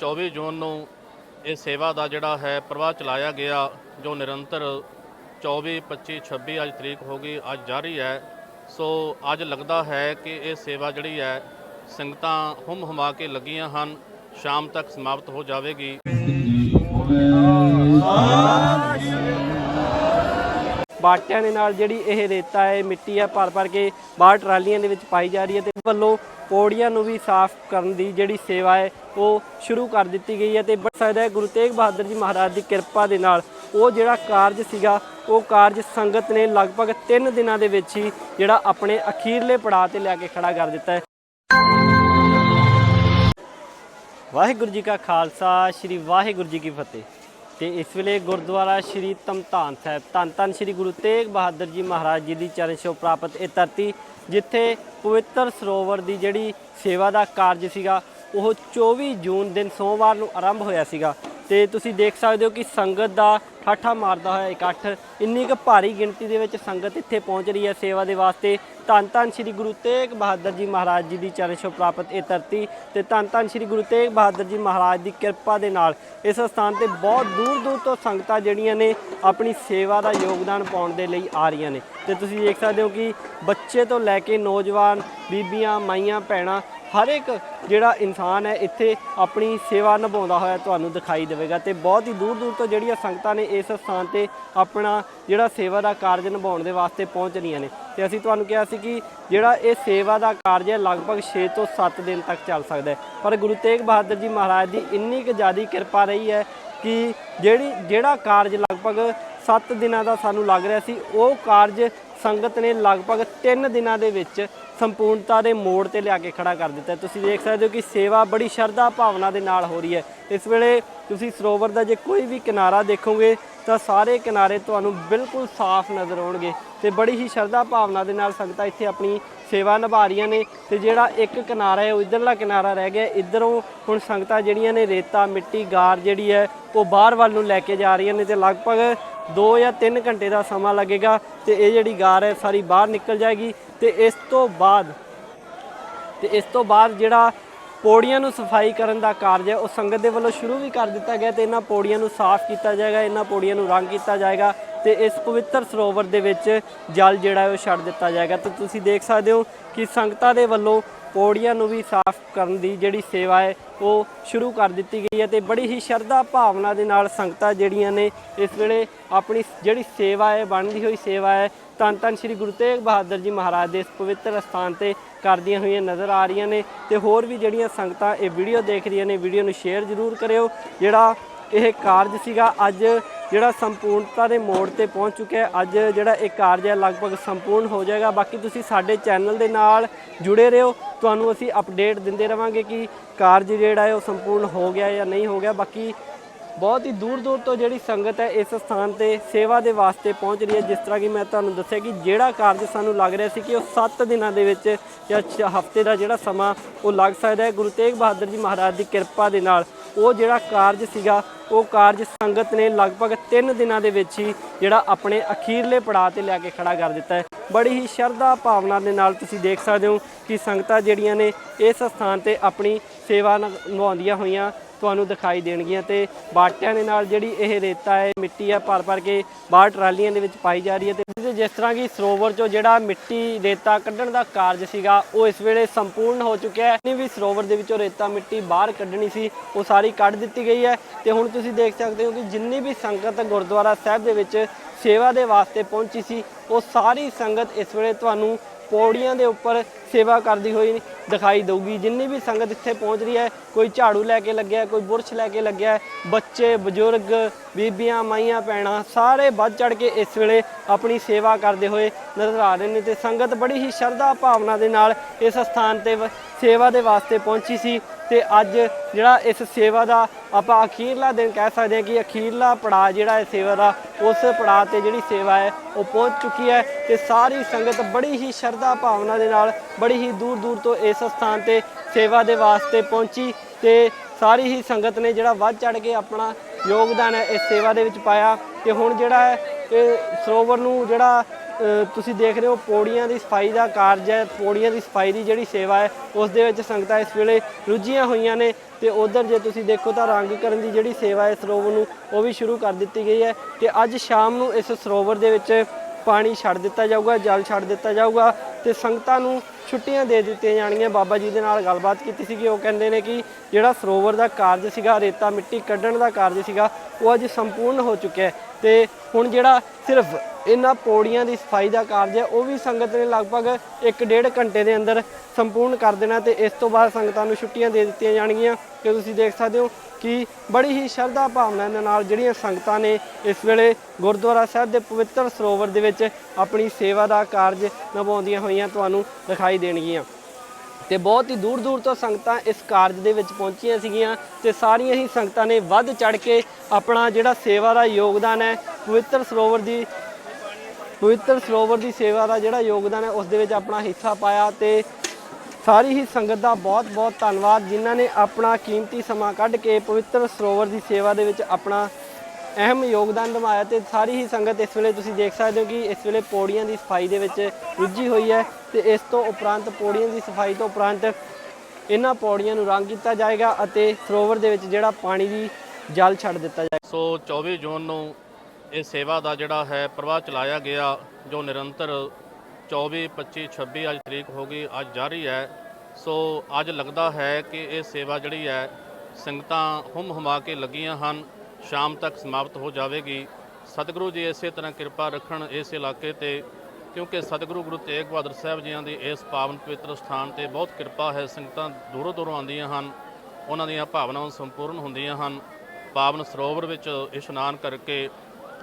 24 ਜੂਨ ਨੂੰ ਇਹ ਸੇਵਾ ਦਾ ਜਿਹੜਾ ਹੈ ਪ੍ਰਵਾਹ ਚਲਾਇਆ ਗਿਆ, ਜੋ ਨਿਰੰਤਰ 24 25 26 ਅੱਜ ਤਰੀਕ ਹੋ ਗਈ, ਅੱਜ ਜਾਰੀ ਹੈ। ਸੋ ਅੱਜ ਲੱਗਦਾ ਹੈ ਕਿ ਇਹ ਸੇਵਾ ਜਿਹੜੀ ਹੈ, ਸੰਗਤਾਂ ਹੁਮ ਹੁਮਾ ਕੇ ਲੱਗੀਆਂ ਹਨ, ਸ਼ਾਮ ਤੱਕ ਸਮਾਪਤ ਹੋ ਜਾਵੇਗੀ। ਬਾਟਿਆਂ ਦੇ ਨਾਲ ਜਿਹੜੀ ਇਹ ਰੇਤਾ ਹੈ ਮਿੱਟੀ ਹੈ, ਭਰ ਭਰ ਕੇ ਬਾਹਰ ਟਰਾਲੀਆਂ ਦੇ ਵਿੱਚ ਪਾਈ ਜਾ ਰਹੀ ਹੈ ਤੇ ਵੱਲੋਂ ਪੌੜੀਆਂ ਨੂੰ ਵੀ ਸਾਫ਼ ਕਰਨ ਦੀ ਜਿਹੜੀ ਸੇਵਾ ਹੈ, ਉਹ ਸ਼ੁਰੂ ਕਰ ਦਿੱਤੀ ਗਈ ਹੈ ਤੇ ਬਣ ਸਕਦਾ ਹੈ ਗੁਰੂ ਤੇਗ ਬਹਾਦਰ ਜੀ ਮਹਾਰਾਜ ਦੀ ਕਿਰਪਾ ਦੇ ਨਾਲ। ਉਹ ਜਿਹੜਾ ਕਾਰਜ ਸੀਗਾ, ਉਹ ਕਾਰਜ ਸੰਗਤ ਨੇ ਲਗਭਗ 3 ਦਿਨਾਂ ਦੇ ਵਿੱਚ ਹੀ ਜਿਹੜਾ ਆਪਣੇ ਅਖੀਰਲੇ ਪੜਾਅ ਤੇ ਲੈ ਕੇ ਖੜਾ ਕਰ ਦਿੱਤਾ ਹੈ। ਵਾਹਿਗੁਰੂ ਜੀ ਕਾ ਖਾਲਸਾ, ਸ੍ਰੀ ਵਾਹਿਗੁਰੂ ਜੀ ਕੀ ਫਤਿਹ। ਤੇ ਇਸ ਵੇਲੇ ਗੁਰਦੁਆਰਾ ਸ੍ਰੀ ਤਮਤਾਨ ਸਾਹਿਬ, ਧੰਨ ਧੰਨ ਸ੍ਰੀ ਗੁਰੂ ਤੇਗ ਬਹਾਦਰ ਜੀ ਮਹਾਰਾਜ ਜੀ ਦੀ ਚਰਨ ਛੋਹ ਪ੍ਰਾਪਤ ਇਹ ਧਰਤੀ, ਜਿੱਥੇ ਪਵਿੱਤਰ ਸਰੋਵਰ ਦੀ ਜਿਹੜੀ ਸੇਵਾ ਦਾ ਕਾਰਜ ਸੀਗਾ, ਉਹ 24 ਜੂਨ ਦਿਨ ਸੋਮਵਾਰ ਨੂੰ ਆਰੰਭ ਹੋਇਆ ਸੀਗਾ। ਤੇ ਤੁਸੀਂ ਦੇਖ ਸਕਦੇ ਹੋ ਕਿ ਸੰਗਤ ਦਾ ਠਾਠਾ ਮਾਰਦਾ ਹੋਇਆ ਇਕੱਠ ਇੰਨੀ ਕੁ ਭਾਰੀ ਗਿਣਤੀ ਦੇ ਵਿੱਚ ਸੰਗਤ ਇੱਥੇ ਪਹੁੰਚ ਰਹੀ ਹੈ ਸੇਵਾ ਦੇ ਵਾਸਤੇ। ਧੰਨ ਧੰਨ ਸ੍ਰੀ ਗੁਰੂ ਤੇਗ ਬਹਾਦਰ ਜੀ ਮਹਾਰਾਜ ਜੀ ਦੀ ਚਰਨ ਛੋਹ ਪ੍ਰਾਪਤ ਇਹ ਧਰਤੀ ਤੇ ਧੰਨ ਧੰਨ ਸ੍ਰੀ ਗੁਰੂ ਤੇਗ ਬਹਾਦਰ ਜੀ ਮਹਾਰਾਜ ਦੀ ਕਿਰਪਾ ਦੇ ਨਾਲ ਇਸ ਸਥਾਨ ਤੇ ਬਹੁਤ ਦੂਰ ਦੂਰ ਤੋਂ ਸੰਗਤਾਂ ਜਿਹੜੀਆਂ ਨੇ ਆਪਣੀ ਸੇਵਾ ਦਾ ਯੋਗਦਾਨ ਪਾਉਣ ਦੇ ਲਈ ਆ ਰਹੀਆਂ ਨੇ। ਤੇ ਤੁਸੀਂ ਦੇਖ ਸਕਦੇ ਹੋ ਕਿ ਬੱਚੇ ਤੋਂ ਲੈ ਕੇ ਨੌਜਵਾਨ, ਬੀਬੀਆਂ, ਮਾਈਆਂ, ਭੈਣਾਂ ਹਰ ਇੱਕ ਜਿਹੜਾ ਇਨਸਾਨ ਹੈ, ਇੱਥੇ ਆਪਣੀ ਸੇਵਾ ਨਿਭਾਉਂਦਾ ਹੋਇਆ ਤੁਹਾਨੂੰ ਦਿਖਾਈ ਦੇਵੇਗਾ ਤੇ ਬਹੁਤ ਹੀ ਦੂਰ ਦੂਰ ਤੋਂ ਜਿਹੜੀਆਂ ਸੰਗਤਾਂ ਨੇ ਇਸ ਸਥਾਨ ਤੇ ਆਪਣਾ ਜਿਹੜਾ ਸੇਵਾ ਦਾ ਕਾਰਜ ਨਿਭਾਉਣ ਦੇ ਵਾਸਤੇ ਪਹੁੰਚ ਰਹੀਆਂ ਨੇ। ਤੇ ਅਸੀਂ ਤੁਹਾਨੂੰ ਕਿਹਾ ਸੀ ਕਿ ਜਿਹੜਾ ਇਹ ਸੇਵਾ ਦਾ ਕਾਰਜ ਹੈ, ਲਗਭਗ 6 ਤੋਂ 7 ਦਿਨ ਤੱਕ ਚੱਲ ਸਕਦਾ ਹੈ। ਪਰ ਗੁਰੂ ਤੇਗ ਬਹਾਦਰ ਜੀ ਮਹਾਰਾਜ ਦੀ ਇੰਨੀ ਕੁ ਜ਼ਿਆਦੀ ਕਿਰਪਾ ਰਹੀ ਹੈ ਕਿ ਜਿਹੜੀ, ਜਿਹੜਾ ਕਾਰਜ ਲਗਭਗ 7 ਦਿਨਾਂ ਦਾ ਸਾਨੂੰ ਲੱਗ ਰਿਹਾ ਸੀ। ਉਹ ਕਾਰਜ ਸੰਗਤ ਨੇ ਲਗਭਗ 3 ਦਿਨਾਂ ਦੇ ਵਿੱਚ ਸੰਪੂਰਨਤਾ ਦੇ ਮੋੜ ਤੇ ਲਿਆ ਕੇ ਖੜਾ ਕਰ ਦਿੱਤਾ। ਤੁਸੀਂ ਦੇਖ ਸਕਦੇ ਹੋ ਕਿ ਸੇਵਾ ਬੜੀ ਸ਼ਰਧਾ ਭਾਵਨਾ ਦੇ ਨਾਲ ਹੋ ਰਹੀ ਹੈ। ਇਸ ਵੇਲੇ ਤੁਸੀਂ ਸਰੋਵਰ ਦਾ ਜੇ ਕੋਈ ਵੀ ਕਿਨਾਰਾ ਦੇਖੋਗੇ, ਤਾਂ ਸਾਰੇ ਕਿਨਾਰੇ ਤੁਹਾਨੂੰ ਬਿਲਕੁਲ ਸਾਫ਼ ਨਜ਼ਰ ਆਉਣਗੇ ਤੇ ਬੜੀ ਹੀ ਸ਼ਰਧਾ ਭਾਵਨਾ ਦੇ ਨਾਲ ਸੰਗਤਾਂ ਇੱਥੇ ਆਪਣੀ ਸੇਵਾ ਨਿਭਾ ਰਹੀਆਂ ਨੇ ਤੇ ਜਿਹੜਾ ਇੱਕ ਕਿਨਾਰਾ ਹੈ, ਉਹ ਇਧਰਲਾ ਕਿਨਾਰਾ ਰਹਿ ਗਿਆ। ਇਧਰੋਂ ਹੁਣ ਸੰਗਤਾਂ ਜਿਹੜੀਆਂ ਨੇ ਰੇਤਾ, ਮਿੱਟੀ, ਗਾਰ ਜਿਹੜੀ ਹੈ, ਉਹ ਬਾਹਰ ਵੱਲ ਨੂੰ ਲੈ ਕੇ ਜਾ ਰਹੀਆਂ ਨੇ ਤੇ ਲਗਭਗ 2 ਜਾਂ 3 ਘੰਟੇ ਦਾ ਸਮਾਂ ਲੱਗੇਗਾ ਤੇ ਇਹ ਜਿਹੜੀ ਗਾਰ ਹੈ ਸਾਰੀ ਬਾਹਰ ਨਿਕਲ ਜਾਏਗੀ ਤੇ ਇਸ ਤੋਂ ਬਾਅਦ, ਤੇ ਇਸ ਤੋਂ ਬਾਅਦ ਜਿਹੜਾ ਪੌੜੀਆਂ ਨੂੰ ਸਫ਼ਾਈ ਕਰਨ ਦਾ ਕਾਰਜ ਹੈ, ਉਹ ਸੰਗਤ ਦੇ ਵੱਲੋਂ ਸ਼ੁਰੂ ਵੀ ਕਰ ਦਿੱਤਾ ਗਿਆ ਤੇ ਇਹਨਾਂ ਪੌੜੀਆਂ ਨੂੰ ਸਾਫ਼ ਕੀਤਾ ਜਾਏਗਾ, ਇਹਨਾਂ ਪੌੜੀਆਂ ਨੂੰ ਰੰਗ ਕੀਤਾ ਜਾਏਗਾ ਤੇ ਇਸ ਪਵਿੱਤਰ ਸਰੋਵਰ ਦੇ ਵਿੱਚ ਜਲ ਜਿਹੜਾ ਉਹ ਛੱਡ ਦਿੱਤਾ ਜਾਏਗਾ। ਤੇ ਤੁਸੀਂ ਦੇਖ ਸਕਦੇ ਹੋ ਕਿ ਸੰਗਤਾਂ ਦੇ ਵੱਲੋਂ ਪੌੜੀਆਂ ਨੂੰ ਵੀ ਸਾਫ਼ ਕਰਨ ਦੀ ਜਿਹੜੀ ਸੇਵਾ ਹੈ, ਉਹ ਸ਼ੁਰੂ ਕਰ ਦਿੱਤੀ ਗਈ ਹੈ ਤੇ ਬੜੀ ਹੀ ਸ਼ਰਧਾ ਭਾਵਨਾ ਦੇ ਨਾਲ ਸੰਗਤਾਂ ਜਿਹੜੀਆਂ ਨੇ ਇਸ ਵੇਲੇ ਆਪਣੀ ਜਿਹੜੀ ਸੇਵਾ ਹੈ, ਬਣਦੀ ਹੋਈ ਸੇਵਾ ਹੈ, ਧੰਨ ਧੰਨ ਸ੍ਰੀ ਗੁਰੂ ਤੇਗ ਬਹਾਦਰ ਜੀ ਮਹਾਰਾਜ ਦੇ ਇਸ ਪਵਿੱਤਰ ਸਥਾਨ ਤੇ ਕਰਦੀਆਂ ਹੋਈਆਂ ਨਜ਼ਰ ਆ ਰਹੀਆਂ ਨੇ ਤੇ ਹੋਰ ਵੀ ਜਿਹੜੀਆਂ ਸੰਗਤਾਂ ਇਹ ਵੀਡੀਓ ਦੇਖ ਰਹੀਆਂ ਨੇ, ਵੀਡੀਓ ਨੂੰ ਸ਼ੇਅਰ ਜ਼ਰੂਰ ਕਰਿਓ। ਜਿਹੜਾ ਇਹ ਕਾਰਜ ਸੀਗਾ, ਅੱਜ ਜਿਹੜਾ ਸੰਪੂਰਨਤਾ ਦੇ ਮੋੜ ਤੇ ਪਹੁੰਚ ਚੁੱਕਿਆ ਹੈ, ਅੱਜ ਜਿਹੜਾ ਇਹ ਕਾਰਜ ਹੈ, ਲਗਭਗ ਸੰਪੂਰਨ ਹੋ ਜਾਏਗਾ। ਬਾਕੀ ਤੁਸੀਂ ਸਾਡੇ ਚੈਨਲ ਦੇ ਨਾਲ ਜੁੜੇ ਰਹੋ। ਤੁਹਾਨੂੰ ਅਸੀਂ ਅਪਡੇਟ ਦਿੰਦੇ ਰਵਾਂਗੇ ਕਿ ਕਾਰਜ ਜਿਹੜਾ ਹੈ ਉਹ ਸੰਪੂਰਨ ਹੋ ਗਿਆ ਜਾਂ ਨਹੀਂ ਹੋ ਗਿਆ। ਬਾਕੀ ਬਹੁਤ ਹੀ ਦੂਰ ਦੂਰ ਤੋਂ ਜਿਹੜੀ ਸੰਗਤ ਹੈ ਇਸ ਸਥਾਨ ਤੇ ਸੇਵਾ ਦੇ ਵਾਸਤੇ ਪਹੁੰਚ ਰਹੀ ਹੈ। ਜਿਸ ਤਰ੍ਹਾਂ ਕਿ ਮੈਂ ਤੁਹਾਨੂੰ ਦੱਸਿਆ ਕਿ ਜਿਹੜਾ ਕਾਰਜ ਸਾਨੂੰ ਲੱਗ ਰਿਹਾ ਸੀ ਕਿ ਉਹ 7 ਦਿਨਾਂ ਦੇ ਵਿੱਚ ਜਾਂ ਹਫ਼ਤੇ ਦਾ ਜਿਹੜਾ ਸਮਾਂ ਉਹ ਲੱਗ ਸਕਦਾ ਹੈ। ਗੁਰੂ ਤੇਗ ਬਹਾਦਰ ਜੀ ਮਹਾਰਾਜ ਦੀ ਕਿਰਪਾ ਦੇ ਨਾਲ ਉਹ ਜਿਹੜਾ ਕਾਰਜ ਸੀਗਾ ਉਹ ਕਾਰਜ ਸੰਗਤ ਨੇ ਲਗਭਗ 3 ਦਿਨਾਂ ਦੇ ਵਿੱਚ ਹੀ ਜਿਹੜਾ ਆਪਣੇ ਅਖੀਰਲੇ ਪੜਾਅ ਤੇ ਲਿਆ ਕੇ ਖੜਾ ਕਰ ਦਿੱਤਾ ਹੈ। ਬੜੀ ਹੀ ਸ਼ਰਧਾ ਭਾਵਨਾ ਦੇ ਨਾਲ ਤੁਸੀਂ ਦੇਖ ਸਕਦੇ ਹੋ ਕਿ ਸੰਗਤਾਂ ਜਿਹੜੀਆਂ ਨੇ ਇਸ ਸਥਾਨ ਤੇ ਆਪਣੀ ਸੇਵਾ ਨਿ- ਨਿਭਾਉਂਦੀਆਂ ਹੋਈਆਂ ਤੁਹਾਨੂੰ ਦਿਖਾਈ ਦੇਣਗੀਆਂ ਤੇ ਬਾਟਿਆਂ ਦੇ ਨਾਲ ਜਿਹੜੀ ਇਹ ਰੇਤਾ ਹੈ, ਮਿੱਟੀ ਹੈ, ਭਰ ਭਰ ਕੇ ਬਾਹਰ ਟਰਾਲੀਆਂ ਦੇ ਵਿੱਚ ਪਾਈ ਜਾ ਰਹੀ ਹੈ ਤੇ ਜਿਸ ਤਰ੍ਹਾਂ ਕਿ ਸਰੋਵਰ ਚੋਂ ਜਿਹੜਾ ਮਿੱਟੀ ਰੇਤਾ ਕੱਢਣ ਦਾ ਕਾਰਜ ਸੀਗਾ, ਉਹ ਇਸ ਵੇਲੇ ਸੰਪੂਰਨ ਹੋ ਚੁੱਕਿਆ ਹੈ। ਜਿੰਨੀ ਵੀ ਸਰੋਵਰ ਦੇ ਵਿੱਚੋਂ ਰੇਤਾ ਮਿੱਟੀ ਬਾਹਰ ਕੱਢਣੀ ਸੀ, ਉਹ ਸਾਰੀ ਕੱਢ ਦਿੱਤੀ ਗਈ ਹੈ ਤੇ ਹੁਣ ਤੁਸੀਂ ਦੇਖ ਸਕਦੇ ਹੋ ਕਿ ਜਿੰਨੀ ਵੀ ਸੰਗਤ ਗੁਰਦੁਆਰਾ ਸਾਹਿਬ ਦੇ ਵਿੱਚ ਸੇਵਾ ਦੇ ਵਾਸਤੇ ਪਹੁੰਚੀ ਸੀ, ਉਹ ਸਾਰੀ ਸੰਗਤ ਇਸ ਵੇਲੇ ਤੁਹਾਨੂੰ ਪੌੜੀਆਂ ਦੇ ਉੱਪਰ ਸੇਵਾ ਕਰਦੀ ਹੋਈ ਦਿਖਾਈ ਦਊਗੀ। ਜਿੰਨੀ ਵੀ ਸੰਗਤ ਇੱਥੇ ਪਹੁੰਚ ਰਹੀ ਹੈ, ਕੋਈ ਝਾੜੂ ਲੈ ਕੇ ਲੱਗਿਆ, ਕੋਈ ਬੁਰਸ਼ ਲੈ ਕੇ ਲੱਗਿਆ, ਬੱਚੇ, ਬਜ਼ੁਰਗ, ਬੀਬੀਆਂ, ਮਾਈਆਂ, ਭੈਣਾਂ, ਸਾਰੇ ਵੱਧ ਚੜ ਕੇ ਇਸ ਵੇਲੇ ਆਪਣੀ ਸੇਵਾ ਕਰਦੇ ਹੋਏ ਨਜ਼ਰ ਆ ਰਹੇ ਨੇ ਤੇ ਸੰਗਤ ਬੜੀ ਹੀ ਸ਼ਰਧਾ ਭਾਵਨਾ ਦੇ ਨਾਲ ਇਸ ਸਥਾਨ ਤੇ ਵ- ਸੇਵਾ ਦੇ ਵਾਸਤੇ ਪਹੁੰਚੀ ਸੀ। ਤੇ ਅੱਜ ਜਿਹੜਾ ਇਸ ਸੇਵਾ ਦਾ ਆਪਾਂ ਅਖੀਰਲਾ ਦਿਨ ਕਹਿ ਸਕਦੇ ਹਾਂ ਕਿ ਅਖੀਰਲਾ ਪੜਾਅ ਜਿਹੜਾ ਹੈ ਸੇਵਾ ਦਾ, ਉਸ ਪੜਾਅ ਤੇ ਜਿਹੜੀ ਸੇਵਾ ਹੈ, ਉਹ ਪਹੁੰਚ ਚੁੱਕੀ ਹੈ ਤੇ ਸਾਰੀ ਸੰਗਤ ਬੜੀ ਹੀ ਸ਼ਰਧਾ ਭਾਵਨਾ ਦੇ ਨਾਲ, ਬੜੀ ਹੀ ਦੂਰ ਦੂਰ ਤੋਂ ਇਸ ਸਥਾਨ ਤੇ ਸੇਵਾ ਦੇ ਵਾਸਤੇ ਪਹੁੰਚੀ ਤੇ ਸਾਰੀ ਹੀ ਸੰਗਤ ਨੇ ਜਿਹੜਾ ਵੱਧ ਚੜ ਕੇ ਆਪਣਾ ਯੋਗਦਾਨ ਹੈ ਇਸ ਸੇਵਾ ਦੇ ਵਿੱਚ ਪਾਇਆ ਤੇ ਹੁਣ ਜਿਹੜਾ ਹੈ, ਇਹ ਸਰੋਵਰ ਨੂੰ ਜਿਹੜਾ ਤੁਸੀਂ ਦੇਖ ਰਹੇ ਹੋ ਪੌੜੀਆਂ ਦੀ ਸਫ਼ਾਈ ਦਾ ਕਾਰਜ ਹੈ। ਪੌੜੀਆਂ ਦੀ ਸਫ਼ਾਈ ਦੀ ਜਿਹੜੀ ਸੇਵਾ ਹੈ, ਉਸ ਦੇ ਵਿੱਚ ਸੰਗਤਾਂ ਇਸ ਵੇਲੇ ਰੁੱਝੀਆਂ ਹੋਈਆਂ ਨੇ ਤੇ ਉਧਰ ਜੇ ਤੁਸੀਂ ਦੇਖੋ ਤਾਂ ਰੰਗ ਕਰਨ ਦੀ ਜਿਹੜੀ ਸੇਵਾ ਹੈ, ਸਰੋਵਰ ਨੂੰ ਉਹ ਵੀ ਸ਼ੁਰੂ ਕਰ ਦਿੱਤੀ ਗਈ ਹੈ ਤੇ ਅੱਜ ਸ਼ਾਮ ਨੂੰ ਇਸ ਸਰੋਵਰ ਦੇ ਵਿੱਚ ਪਾਣੀ ਛੱਡ ਦਿੱਤਾ ਜਾਊਗਾ, ਜਲ ਛੱਡ ਦਿੱਤਾ ਜਾਊਗਾ ਤੇ ਸੰਗਤਾਂ ਨੂੰ ਛੁੱਟੀਆਂ ਦੇ ਦਿੱਤੀਆਂ ਜਾਣਗੀਆਂ। ਬਾਬਾ ਜੀ ਦੇ ਨਾਲ ਗੱਲਬਾਤ ਕੀਤੀ ਸੀ ਕਿ ਉਹ ਕਹਿੰਦੇ ਨੇ ਕਿ ਜਿਹੜਾ ਸਰੋਵਰ ਦਾ ਕਾਰਜ ਸੀਗਾ, ਰੇਤਾ ਮਿੱਟੀ ਕੱਢਣ ਦਾ ਕਾਰਜ ਸੀਗਾ, ਉਹ ਅੱਜ ਸੰਪੂਰਨ ਹੋ ਚੁੱਕਿਆ ਹੈ ਤੇ ਹੁਣ ਜਿਹੜਾ ਸਿਰਫ ਇਹਨਾਂ ਪੌੜੀਆਂ ਦੀ ਸਫ਼ਾਈ ਦਾ ਕਾਰਜ ਹੈ। ਉਹ ਵੀ ਸੰਗਤ ਨੇ ਲਗਭਗ 1.5 ਘੰਟੇ ਦੇ ਅੰਦਰ ਸੰਪੂਰਨ ਕਰ ਦੇਣਾ ਤੇ ਇਸ ਤੋਂ ਬਾਅਦ ਸੰਗਤਾਂ ਨੂੰ ਛੁੱਟੀਆਂ ਦੇ ਦਿੱਤੀਆਂ ਜਾਣਗੀਆਂ। ਕਿ ਤੁਸੀਂ ਦੇਖ ਸਕਦੇ ਹੋ ਕਿ ਬੜੀ ਹੀ ਸ਼ਰਧਾ ਭਾਵਨਾ ਦੇ ਨਾਲ ਜਿਹੜੀਆਂ ਸੰਗਤਾਂ ਨੇ ਇਸ ਵੇਲੇ ਗੁਰਦੁਆਰਾ ਸਾਹਿਬ ਦੇ ਪਵਿੱਤਰ ਸਰੋਵਰ ਦੇ ਵਿੱਚ ਆਪਣੀ ਸੇਵਾ ਦਾ ਕਾਰਜ ਨਿਭਾਉਂਦੀਆਂ ਹੋਈਆਂ ਤੁਹਾਨੂੰ ਦਿਖਾਈ ਦੇਣਗੀਆਂ। ਤੇ ਬਹੁਤ ਹੀ ਦੂਰ ਦੂਰ ਤੋਂ ਸੰਗਤਾਂ ਇਸ ਕਾਰਜ ਦੇ ਵਿੱਚ ਪਹੁੰਚੀਆਂ ਸੀਗੀਆਂ ਤੇ ਸਾਰੀਆਂ ਹੀ ਸੰਗਤਾਂ ਨੇ ਵੱਧ ਚੜ ਕੇ ਆਪਣਾ ਜਿਹੜਾ ਸੇਵਾ ਦਾ ਯੋਗਦਾਨ ਹੈ, ਪਵਿੱਤਰ ਸਰੋਵਰ ਦੀ ਪਵਿੱਤਰ ਸਰੋਵਰ ਦੀ ਸੇਵਾ ਦਾ ਜਿਹੜਾ ਯੋਗਦਾਨ ਹੈ, ਉਸ ਦੇ ਵਿੱਚ ਆਪਣਾ ਹਿੱਸਾ ਪਾਇਆ ਤੇ ਸਾਰੀ ਹੀ ਸੰਗਤ ਦਾ ਬਹੁਤ-ਬਹੁਤ ਧੰਨਵਾਦ, ਜਿਨ੍ਹਾਂ ਨੇ ਆਪਣਾ ਕੀਮਤੀ ਸਮਾਂ ਕੱਢ ਕੇ ਪਵਿੱਤਰ ਸਰੋਵਰ ਦੀ ਸੇਵਾ ਦੇ ਵਿੱਚ ਆਪਣਾ ਅਹਿਮ ਯੋਗਦਾਨ ਨਿਭਾਇਆ ਤੇ ਸਾਰੀ ਹੀ ਸੰਗਤ ਇਸ ਵੇਲੇ ਤੁਸੀਂ ਦੇਖ ਸਕਦੇ ਹੋ ਕਿ ਇਸ ਵੇਲੇ ਪੌੜੀਆਂ ਦੀ ਸਫ਼ਾਈ ਦੇ ਵਿੱਚ ਰੁੱਝੀ ਹੋਈ ਹੈ ਤੇ ਇਸ ਤੋਂ ਉਪਰੰਤ ਪੌੜੀਆਂ ਦੀ ਸਫ਼ਾਈ ਤੋਂ ਉਪਰੰਤ ਇਹਨਾਂ ਪੌੜੀਆਂ ਨੂੰ ਰੰਗ ਕੀਤਾ ਜਾਏਗਾ ਅਤੇ ਸਰੋਵਰ ਦੇ ਵਿੱਚ ਜਿਹੜਾ ਪਾਣੀ ਦੀ ਜਲ ਛੱਡ ਦਿੱਤਾ ਜਾਏਗਾ। ਸੋ 24 ਜੂਨ ਨੂੰ ਇਹ ਸੇਵਾ ਦਾ ਜਿਹੜਾ ਹੈ ਪ੍ਰਵਾਹ ਚਲਾਇਆ ਗਿਆ, ਜੋ ਨਿਰੰਤਰ 24 25 26 ਅੱਜ ਤਰੀਕ ਹੋ ਗਈ, ਅੱਜ ਜਾਰੀ ਹੈ। ਸੋ ਅੱਜ ਲੱਗਦਾ ਹੈ ਕਿ ਇਹ ਸੇਵਾ ਜਿਹੜੀ ਹੈ, ਸੰਗਤਾਂ ਹੁਮ ਹੁਮਾ ਕੇ ਲੱਗੀਆਂ ਹਨ, ਸ਼ਾਮ ਤੱਕ ਸਮਾਪਤ ਹੋ ਜਾਵੇਗੀ। ਸਤਿਗੁਰੂ ਜੀ ਇਸੇ ਤਰ੍ਹਾਂ ਕਿਰਪਾ ਰੱਖਣ ਇਸ ਇਲਾਕੇ ਤੇ, ਕਿਉਂਕਿ ਸਤਿਗੁਰੂ ਗੁਰੂ ਤੇਗ ਬਹਾਦਰ ਸਾਹਿਬ ਜੀਆਂ ਦੀ ਇਸ ਪਾਵਨ ਪਵਿੱਤਰ ਸਥਾਨ ਤੇ ਬਹੁਤ ਕਿਰਪਾ ਹੈ, ਸੰਗਤਾਂ ਦੂਰੋਂ ਦੂਰੋਂ ਆਉਂਦੀਆਂ ਹਨ, ਉਹਨਾਂ ਦੀਆਂ ਭਾਵਨਾਵਾਂ ਸੰਪੂਰਨ ਹੁੰਦੀਆਂ ਹਨ। ਪਾਵਨ ਸਰੋਵਰ ਵਿੱਚ ਇਸ਼ਨਾਨ ਕਰਕੇ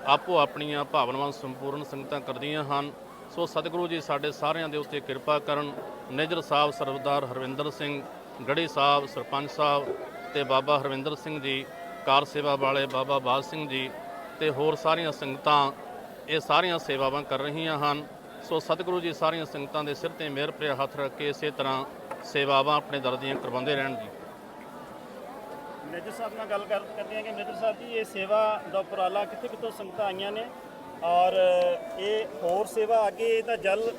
ਆਪੋ ਆਪਣੀਆਂ ਭਾਵਨਾਵਾਂ ਸੰਪੂਰਨ ਸੰਗਤਾਂ ਕਰਦੀਆਂ ਹਨ। ਸੋ ਸਤਿਗੁਰੂ ਜੀ, ਸਾਡੇ ਸਾਰਿਆਂ ਦੇ ਉੱਤੇ ਕਿਰਪਾ ਕਰਨ। ਨਿਜਰ ਸਾਹਿਬ ਸਰਵਦਾਰ ਹਰਵਿੰਦਰ ਸਿੰਘ ਗੜੀ ਸਾਹਿਬ, ਸਰਪੰਚ ਸਾਹਿਬ ਤੇ ਬਾਬਾ ਹਰਵਿੰਦਰ ਸਿੰਘ ਜੀ, ਕਾਰ ਸੇਵਾ ਵਾਲੇ ਬਾਬਾ ਬਾਜ ਸਿੰਘ ਜੀ ਤੇ ਹੋਰ ਸਾਰੀਆਂ ਸੰਗਤਾਂ ਇਹ ਸਾਰੀਆਂ ਸੇਵਾਵਾਂ ਕਰ ਰਹੀਆਂ ਹਨ। ਸੋ ਸਤਿਗੁਰੂ ਜੀ, ਸਾਰੀਆਂ ਸੰਗਤਾਂ ਦੇ ਸਿਰ ਤੇ ਮਿਹਰ ਭਰਿਆ ਹੱਥ ਰੱਖ ਕੇ ਇਸੇ ਤਰ੍ਹਾਂ ਸੇਵਾਵਾਂ ਆਪਣੇ ਦਰ ਦੀਆਂ ਕਰਵਾਉਂਦੇ ਰਹਿਣ ਜੀ। ਮੇਜਰ ਸਾਹਿਬ ਨਾਲ ਗੱਲ ਕਰ ਕਰਦੇ ਹਾਂ ਕਿ ਮੇਜਰ ਸਾਹਿਬ ਜੀ, ਇਹ ਸੇਵਾ ਦਾ ਉਪਰਾਲਾ ਕਿੱਥੇ ਕਿੱਥੋਂ ਸੰਗਤਾਂ ਆਈਆਂ ਨੇ? ਔਰ ਇਹ ਹੋਰ ਸੇਵਾ ਅੱਗੇ ਇਹਦਾ ਜਲ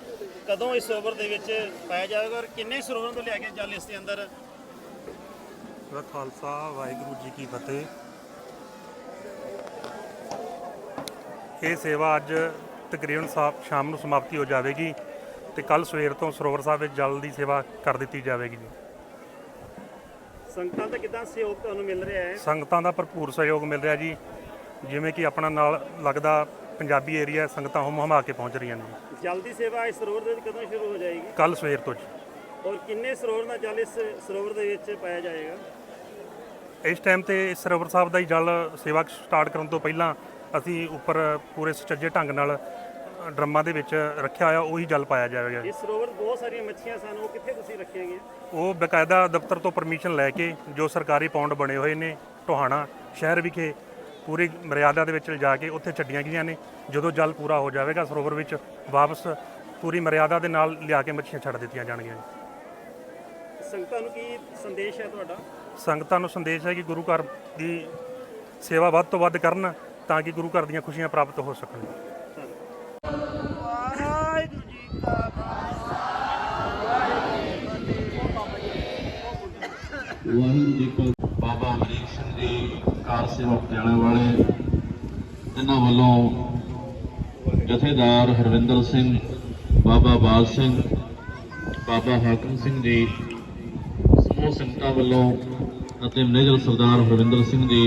ਕਦੋਂ ਇਸ ਸਰੋਵਰ ਦੇ ਵਿੱਚ ਪਾਇਆ ਜਾਵੇਗਾ ਔਰ ਕਿੰਨੇ ਸਰੋਵਰਾਂ ਤੋਂ ਲਿਆ ਕੇ ਜਲ ਇਸ ਦੇ ਅੰਦਰ? ਦਾ ਖਾਲਸਾ, ਵਾਹਿਗੁਰੂ ਜੀ ਕੀ ਫਤਿਹ। ਇਹ ਸੇਵਾ ਅੱਜ ਤਕਰੀਬਨ ਸਾ- ਸ਼ਾਮ ਨੂੰ ਸਮਾਪਤੀ ਹੋ ਜਾਵੇਗੀ ਤੇ ਕੱਲ ਸਵੇਰ ਤੋਂ ਸਰੋਵਰ ਸਾਹਿਬ ਵਿੱਚ ਜਲ ਦੀ ਸੇਵਾ ਕਰ ਦਿੱਤੀ ਜਾਵੇਗੀ ਜੀ। ਸੰਗਤਾਂ ਦਾ ਕਿਦਾਂ ਸਹਿਯੋਗ ਤੁਹਾਨੂੰ ਮਿਲ ਰਿਹਾ ਹੈ? ਸੰਗਤਾਂ ਦਾ ਭਰਪੂਰ ਸਹਿਯੋਗ ਮਿਲ ਰਿਹਾ ਜੀ। ਜਿਵੇਂ ਕਿ ਆਪਣਾ ਨਾਲ ਲੱਗਦਾ ਪੰਜਾਬੀ ਏਰੀਆ ਸੰਗਤਾਂ ਹੁਮ ਹਮਾ ਕੇ ਪਹੁੰਚ ਰਹੀਆਂ ਨੇ ਜਲ ਦੀ ਸੇਵਾ ਇਸ ਸਰੋਵਰ ਦੇ ਵਿੱਚ ਕਦੋਂ ਸ਼ੁਰੂ ਹੋ ਜਾਏਗੀ? ਕੱਲ ਸਵੇਰ ਤੋਂ ਜੀ। ਔਰ ਕਿੰਨੇ ਸਰੋਵਰ ਦਾ ਜਲ ਇਸ ਸਰੋਵਰ ਦੇ ਵਿੱਚ ਪਾਇਆ ਜਾਏਗਾ? ਇਸ ਟਾਈਮ ਤੇ ਇਸ ਸਰੋਵਰ ਸਾਹਿਬ ਦਾ ਹੀ ਜਲ ਸੇਵਾ ਸਟਾਰਟ ਕਰਨ ਤੋਂ ਪਹਿਲਾਂ ਅਸੀਂ ਉੱਪਰ ਪੂਰੇ ਸੁਚੱਜੇ ਢੰਗ ਨਾਲ ਡਰਮਾਂ ਦੇ ਵਿੱਚ ਰੱਖਿਆ ਹੋਇਆ ਉਹੀ ਜਲ ਪਾਇਆ ਜਾਵੇਗਾ ਇਸ ਸਰੋਵਰ ਬਹੁਤ ਸਾਰੀਆਂ ਮੱਛੀਆਂ ਸਨ ਉਹ ਕਿੱਥੇ ਤੁਸੀਂ ਰੱਖੀਆਂ ਗਈਆਂ? ਉਹ ਬਕਾਇਦਾ ਦਫ਼ਤਰ ਤੋਂ ਪਰਮਿਸ਼ਨ ਲੈ ਕੇ ਜੋ ਸਰਕਾਰੀ ਪੌਂਡ ਬਣੇ ਹੋਏ ਨੇ ਟੋਹਾਣਾ ਸ਼ਹਿਰ ਵਿਖੇ ਪੂਰੀ ਮਰਿਆਦਾ ਦੇ ਵਿੱਚ ਲਿਜਾ ਕੇ ਉੱਥੇ ਛੱਡੀਆਂ ਗਈਆਂ ਨੇ। ਜਦੋਂ ਜਲ ਪੂਰਾ ਹੋ ਜਾਵੇਗਾ ਸਰੋਵਰ ਵਿੱਚ ਵਾਪਸ ਪੂਰੀ ਮਰਿਆਦਾ ਦੇ ਨਾਲ ਲਿਆ ਕੇ ਮੱਛੀਆਂ ਛੱਡ ਦਿੱਤੀਆਂ ਜਾਣਗੀਆਂ ਸੰਗਤਾਂ ਨੂੰ ਕੀ ਸੰਦੇਸ਼ ਹੈ ਤੁਹਾਡਾ? ਸੰਗਤਾਂ ਨੂੰ ਸੰਦੇਸ਼ ਹੈ ਕਿ ਗੁਰੂ ਘਰ ਦੀ ਸੇਵਾ ਵੱਧ ਤੋਂ ਵੱਧ ਕਰਨ ਤਾਂ ਕਿ ਗੁਰੂ ਘਰ ਦੀਆਂ ਖੁਸ਼ੀਆਂ ਪ੍ਰਾਪਤ ਹੋ ਸਕਣ। ਵਾਹਿਗੁਰੂ ਜੀ ਕਾ ਬਾਬਾ ਅਮਰੀਕ ਸਿੰਘ ਜੀ ਕਾਰ ਸੇਵਾ ਪਟਿਆਲਾ ਵਾਲੇ, ਇਹਨਾਂ ਵੱਲੋਂ ਜਥੇਦਾਰ ਹਰਵਿੰਦਰ ਸਿੰਘ, ਬਾਬਾ ਬਾਲ ਸਿੰਘ, ਬਾਬਾ ਹਾਕਮ ਸਿੰਘ ਜੀ, ਸਮੂਹ ਸੰਗਤਾਂ ਵੱਲੋਂ ਅਤੇ ਮੈਨੇਜਰ ਸਰਦਾਰ ਹਰਵਿੰਦਰ ਸਿੰਘ ਜੀ,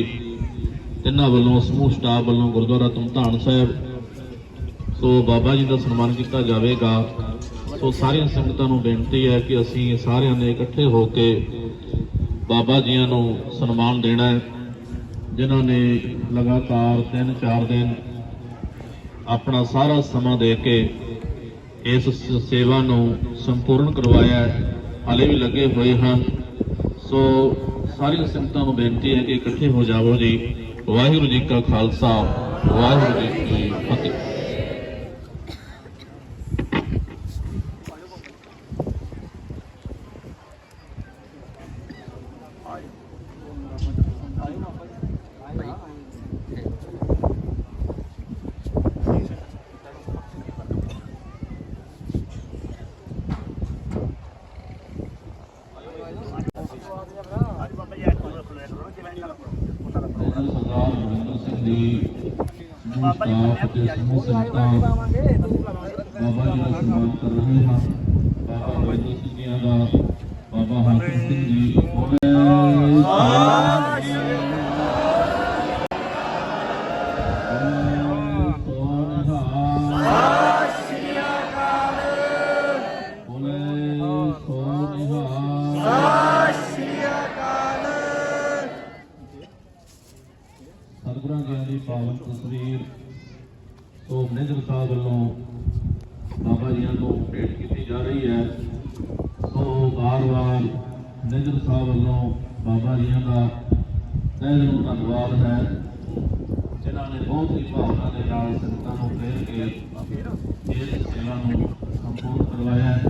ਇਹਨਾਂ ਵੱਲੋਂ ਸਮੂਹ ਸਟਾਫ ਵੱਲੋਂ ਗੁਰਦੁਆਰਾ ਤੁਮਧਾਨ ਸਾਹਿਬ, ਸੋ ਬਾਬਾ ਜੀ ਦਾ ਸਨਮਾਨ ਕੀਤਾ ਜਾਵੇਗਾ। ਸੋ ਸਾਰੀਆਂ ਸੰਗਤਾਂ ਨੂੰ ਬੇਨਤੀ ਹੈ ਕਿ ਅਸੀਂ ਸਾਰਿਆਂ ਨੇ ਇਕੱਠੇ ਹੋ ਕੇ ਬਾਬਾ ਜੀਆਂ ਨੂੰ ਸਨਮਾਨ ਦੇਣਾ ਹੈ, ਜਿਨ੍ਹਾਂ ਨੇ ਲਗਾਤਾਰ 3-4 ਦਿਨ ਆਪਣਾ ਸਾਰਾ ਸਮਾਂ ਦੇ ਕੇ ਇਸ ਸੇਵਾ ਨੂੰ ਸੰਪੂਰਨ ਕਰਵਾਇਆ ਹੈ। ਹਾਲੇ ਵੀ ਲੱਗੇ ਹੋਏ ਹਨ। ਸੋ ਸਾਰੀਆਂ ਸੰਗਤਾਂ ਨੂੰ ਬੇਨਤੀ ਹੈ ਕਿ ਇਕੱਠੇ ਹੋ ਜਾਵੋ ਜੀ। ਵਾਹਿਗੁਰੂ ਜੀ ਕਾ ਖਾਲਸਾ, ਵਾਹਿਗੁਰੂ ਜੀ ਕੀ ਫਤਿਹ। ਸਟਾਫ ਤੇ ਸਮੂਹ ਸੰਗਤਾਂ ਬਾਬਾ ਜੀ ਦਾ ਸਨਮਾਨ ਕਰ ਰਹੇ ਹਾਂ। ਬਾਬਾ ਗੋਬਿੰਦ ਸਿੰਘ ਜੀ ਦਾ ਬਾਬਾ ਹਾਕਮ ਸਿੰਘ ਜੀ। ਬੋਲੇ ਤੋਂ ਨਿਜਲ ਸਾਹਿਬ ਵੱਲੋਂ ਬਾਬਾ ਜੀਆਂ ਤੋਂ ਭੇਟ ਕੀਤੀ ਜਾ ਰਹੀ ਹੈ। ਸੋ ਬਾਰ-ਬਾਰ ਨਿਜਲ ਸਾਹਿਬ ਵੱਲੋਂ ਬਾਬਾ ਜੀਆਂ ਦਾ ਤਹਿ ਦਿਲੋਂ ਧੰਨਵਾਦ ਹੈ। ਜਿਨ੍ਹਾਂ ਨੇ ਬਹੁਤ ਹੀ ਭਾਵਨਾ ਦੇ ਨਾਲ ਸੰਤਾਂ ਨੂੰ ਪ੍ਰੇਰ ਕੇ ਇਸ ਸੇਵਾ ਨੂੰ ਸੰਪੂਰਨ ਕਰਵਾਇਆ ਹੈ।